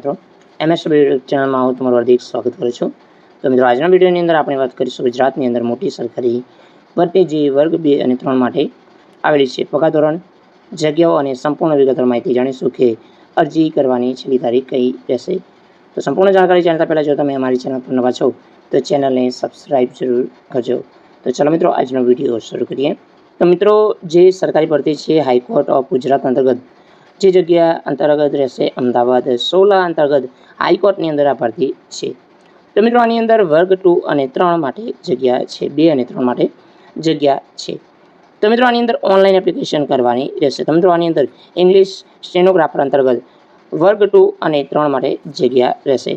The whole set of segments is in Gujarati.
મિત્રો એમએસ ચેનલમાં હું તમારું હાર્દિક સ્વાગત કરું છું. તો મિત્રો, આજના વિડીયોની અંદર આપણે વાત કરીશું ગુજરાતની અંદર મોટી સરકારી ભરતી જે વર્ગ બે અને ત્રણ માટે આવેલી છે. પગાર ધોરણ, જગ્યાઓ અને સંપૂર્ણ વિગતવાર માહિતી જાણીશું કે અરજી કરવાની છેલ્લી તારીખ કઈ રહેશે. તો સંપૂર્ણ જાણકારી જાણતા પહેલાં જો તમે અમારી ચેનલ પર નવા છો, તો ચેનલને સબસ્ક્રાઈબ જરૂર કરજો. તો ચાલો મિત્રો, આજનો વીડિયો શરૂ કરીએ. તો મિત્રો, જે સરકારી ભરતી છે હાઈકોર્ટ ઓફ ગુજરાત અંતર્ગત જે જગ્યા અંતર્ગત રહેશે અમદાવાદ સોલા અંતર્ગત હાઈકોર્ટની અંદર આ ભરતી છે. તો મિત્રો આની અંદર વર્ગ ટુ અને ત્રણ માટે જગ્યા છે, બે અને ત્રણ માટે જગ્યા છે. તો મિત્રો આની અંદર ઓનલાઈન એપ્લિકેશન કરવાની રહેશે. તો મિત્રો આની અંદર ઇંગ્લિશ સ્ટેનોગ્રાફર અંતર્ગત વર્ગ ટુ અને ત્રણ માટે જગ્યા રહેશે.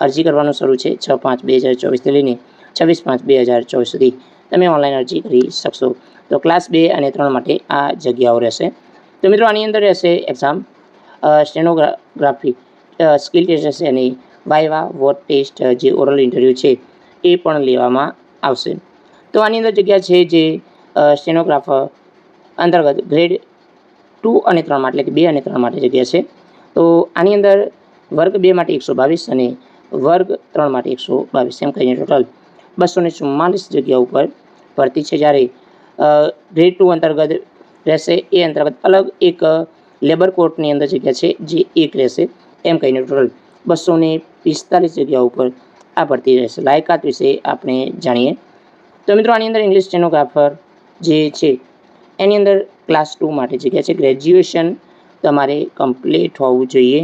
અરજી કરવાનું શરૂ છે છ પાંચ બે હજાર ચોવીસથી લઈને છવ્વીસ પાંચ બે હજાર ચોવીસ સુધી. તમે ઓનલાઈન અરજી કરી શકશો. તો ક્લાસ બે અને ત્રણ માટે આ જગ્યાઓ રહેશે. તો મિત્રો, આની અંદર રહેશે એક્ઝામ સ્ટેનોગ્રાફી સ્કિલ ટેસ્ટ હશે અને વાયવા વોટ ટેસ્ટ જે ઓરલ ઇન્ટરવ્યૂ છે, એ પણ લેવામાં આવશે. તો આની અંદર જગ્યા છે જે સ્ટેનોગ્રાફર અંતર્ગત ગ્રેડ ટુ અને ત્રણ એટલે કે બે અને ત્રણ માટે જગ્યા છે. તો આની અંદર વર્ગ બે માટે એકસો બાવીસ અને વર્ગ ત્રણ માટે એકસો બાવીસ, એમ કહીને ટોટલ બસો ને ચુમ્માલીસ જગ્યા ઉપર ભરતી છે. જ્યારે ગ્રેડ ટુ અંતર્ગત રહેશે. એ અંતર્ગત અલગ એક લેબર કોર્ટની અંદર જગ્યા છે, જે એક રહેશે. એમ કહીને ટોટલ બસો ને પિસ્તાલીસ જગ્યા ઉપર આ ભરતી રહેશે. લાયકાત વિશે આપણે જાણીએ. તો મિત્રો, આની અંદર ઇંગ્લિશ સ્ટેનોગ્રાફર જે છે, એની અંદર ક્લાસ ટુ માટે જગ્યા છે. ગ્રેજ્યુએશન તમારે કમ્પ્લીટ હોવું જોઈએ.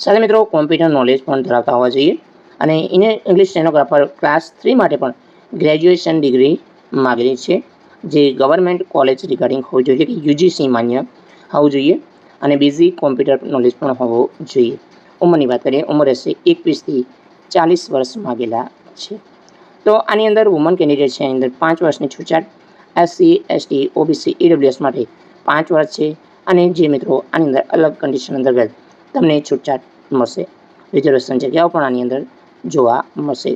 સાથે મિત્રો કોમ્પ્યુટર નોલેજ પણ ધરાવતા હોવા જોઈએ. અને ઇંગ્લિશ સ્ટેનોગ્રાફર ક્લાસ થ્રી માટે પણ ગ્રેજ્યુએશન ડિગ્રી માગેલી છે. જે ગવર્મેન્ટ કોલેજ રિગાર્ડિંગ હોવું જોઈએ કે યુજીસી માન્ય હોવું જોઈએ અને બેઝિક કોમ્પ્યુટર નોલેજ પણ હોવું જોઈએ. ઉંમરની વાત કરીએ, ઉંમર રહેશે એકવીસથી ચાલીસ વર્ષ માગેલા છે. તો આની અંદર વુમન કેન્ડિડેટ છે એની અંદર પાંચ વર્ષની છૂટછાટ એસસી એસટી ઓબીસી ઈડબ્લ્યુએસ માટે પાંચ વર્ષ છે અને જે મિત્રો આની અંદર અલગ કન્ડિશન અંતર્ગત તમને છૂટછાટ મળશે. રિઝર્વેશન જગ્યાઓ પણ આની અંદર જોવા મળશે.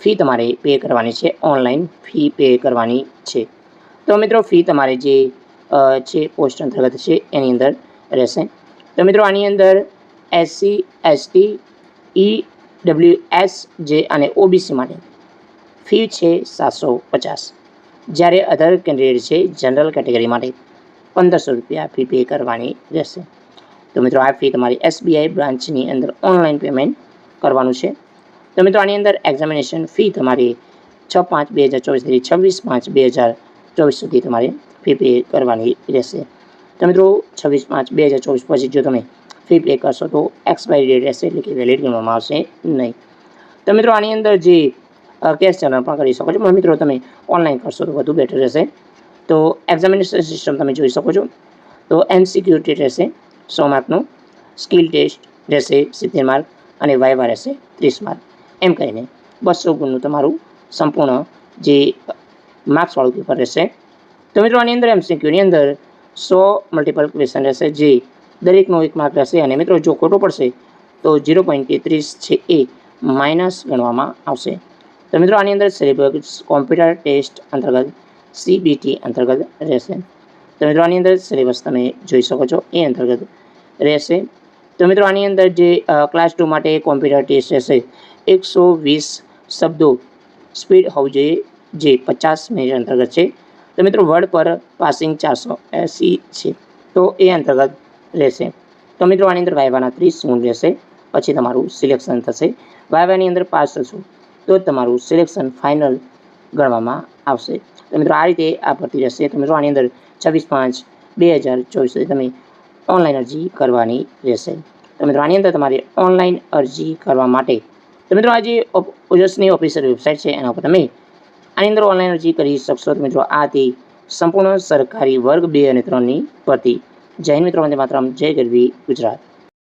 ફી તમારે પે કરવાની છે ઓનલાઈન ફી પે કરવાની છે. તો મિત્રો, ફી તમારે જે છે, પોસ્ટ અંતર્ગત છે, એની અંદર રહેશે. તો મિત્રો, આની અંદર SC ST E W S જે અને ઓબીસી માટે ફી છે સાતસો પચાસ. જ્યારે અધર કેન્ડિડેટ છે જનરલ કેટેગરી માટે પંદરસો રૂપિયા ફી પે કરવાની રહેશે. તો મિત્રો, આ ફી તમારી એસબીઆઈ બ્રાન્ચની અંદર ઓનલાઈન પેમેન્ટ કરવાનું છે. તો મિત્રો, આની અંદર એક્ઝામિનેશન ફી તમારી છ પાંચ બે હજાર ચોવીસથી છવ્વીસ પાંચ બે હજાર ચોવીસ સુધી તમારે ફી પે કરવાની રહેશે. તો મિત્રો, છવ્વીસ પાંચ બે હજાર ચોવીસ પછી જો તમે ફી પે કરશો તો એક્સપાયરી ડેટ રહેશે એટલે કે વેલિડ ગણવામાં આવશે નહીં. તો મિત્રો, આની અંદર જે કેશ ચલણ પણ કરી શકો છો. પણ મિત્રો, તમે ઓનલાઈન કરશો તો વધુ બેટર રહેશે. તો એક્ઝામિનેશન સિસ્ટમ તમે જોઈ શકો છો. તો એમસીક્યુ ટેસ્ટ રહેશે, સો માર્કનું. સ્કિલ ટેસ્ટ રહેશે, સિત્તેર માર્ક. અને વાયવા રહેશે, ત્રીસ માર્ક. એમ કહીને બસો ગુણનું તમારું સંપૂર્ણ જે માર્ક્સવાળું પેપર રહેશે. તો મિત્રો, આની અંદર એમસીક્યુની અંદર સો મલ્ટિપલ ક્વેશ્ચન રહેશે, જે દરેકનો એક માર્ક રહેશે. અને મિત્રો, જો ખોટો પડશે, તો ઝીરો પોઈન્ટ તેત્રીસ છે એ માઇનસ ગણવામાં આવશે. તો મિત્રો, આની અંદર સિલેબસ કોમ્પ્યુટર ટેસ્ટ અંતર્ગત સીબીટી અંતર્ગત રહેશે. તો મિત્રો, આની અંદર સિલેબસ તમે જોઈ શકો છો, એ અંતર્ગત રહેશે. તો મિત્રો, આની અંદર જે ક્લાસ ટુ માટે કોમ્પ્યુટર ટેસ્ટ રહેશે, એકસો વીસ શબ્દો સ્પીડ હોવું જોઈએ. જે પચાસ મિનિટ અંતર્ગત છે. તો મિત્રો વર્ડ પર પાસિંગ ચારસો એંસી છે. તો એ અંતર્ગત રહેશે. તો મિત્રો, આની અંદર વાયવાના ત્રીસ ગુણ રહેશે. પછી તમારું સિલેક્શન થશે. વાયવાની અંદર પાસ થશો, તો તમારું સિલેક્શન ફાઇનલ ગણવામાં આવશે. તો મિત્રો, આ રીતે આ ભરતી રહેશે. તો મિત્રો, આની અંદર છવ્વીસ પાંચ બે હજાર ચોવીસ તમે ઓનલાઈન અરજી કરવાની રહેશે. તો મિત્રો, આની અંદર તમારે ઓનલાઈન અરજી કરવા માટે, તો મિત્રો, આ જે ઓજસની ઓફિસર વેબસાઇટ છે, એના ઉપર તમે આની અંદર ઓનલાઈન અરજી કરી શકશો તો મિત્રો આ હતી સંપૂર્ણ સરકારી વર્ગ બે અને ત્રણની ભરતી. હિન્દ મિત્રો, વંદે માતરમ, જય ગરવી ગુજરાત.